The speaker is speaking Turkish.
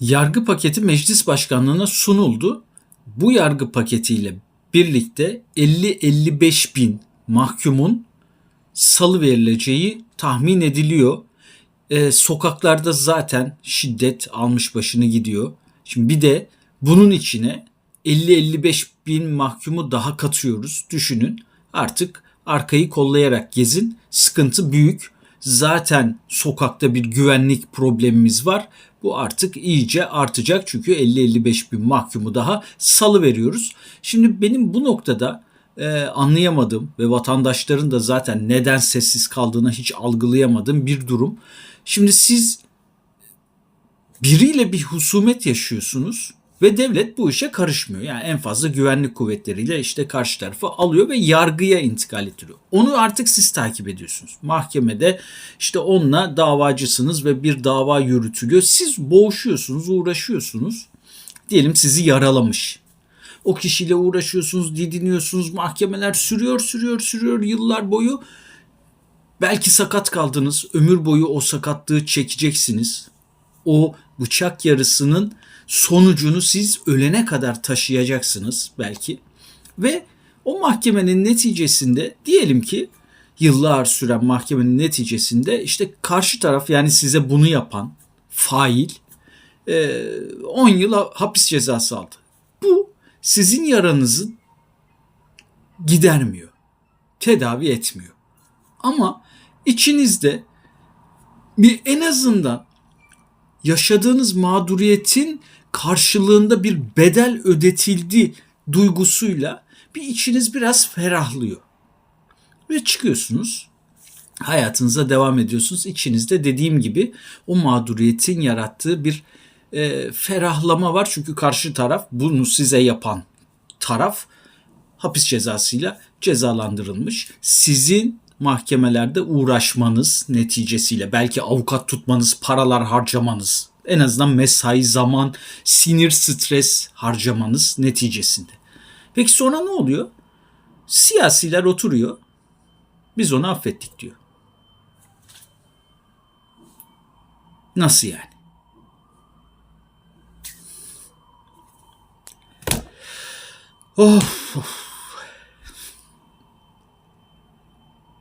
Yargı paketi meclis başkanlığına sunuldu. Bu yargı paketiyle birlikte 50-55 bin mahkumun salı verileceği tahmin ediliyor. Ee, sokaklarda zaten şiddet almış başını gidiyor. Şimdi bir de bunun içine 50-55 bin mahkumu daha katıyoruz. Düşünün artık arkayı kollayarak gezin. Sıkıntı büyük. Zaten sokakta bir güvenlik problemimiz var. Bu artık iyice artacak çünkü 50-55 bin mahkumu daha salı veriyoruz. Şimdi benim bu noktada e, anlayamadığım ve vatandaşların da zaten neden sessiz kaldığını hiç algılayamadığım bir durum. Şimdi siz biriyle bir husumet yaşıyorsunuz ve devlet bu işe karışmıyor. Yani en fazla güvenlik kuvvetleriyle işte karşı tarafı alıyor ve yargıya intikal ettiriyor. Onu artık siz takip ediyorsunuz. Mahkemede işte onunla davacısınız ve bir dava yürütülüyor. Siz boğuşuyorsunuz, uğraşıyorsunuz. Diyelim sizi yaralamış. O kişiyle uğraşıyorsunuz, didiniyorsunuz. Mahkemeler sürüyor, sürüyor, sürüyor yıllar boyu. Belki sakat kaldınız. Ömür boyu o sakatlığı çekeceksiniz. O bıçak yarısının sonucunu siz ölene kadar taşıyacaksınız belki. Ve o mahkemenin neticesinde diyelim ki yıllar süren mahkemenin neticesinde işte karşı taraf yani size bunu yapan fail e, 10 yıl hapis cezası aldı. Bu sizin yaranızı gidermiyor. Tedavi etmiyor. Ama içinizde bir en azından yaşadığınız mağduriyetin karşılığında bir bedel ödetildi duygusuyla bir içiniz biraz ferahlıyor. Ve çıkıyorsunuz. Hayatınıza devam ediyorsunuz. İçinizde dediğim gibi o mağduriyetin yarattığı bir e, ferahlama var. Çünkü karşı taraf bunu size yapan taraf hapis cezasıyla cezalandırılmış. Sizin mahkemelerde uğraşmanız neticesiyle belki avukat tutmanız, paralar harcamanız, en azından mesai, zaman, sinir, stres harcamanız neticesinde. Peki sonra ne oluyor? Siyasiler oturuyor. Biz onu affettik diyor. Nasıl yani? Of, of.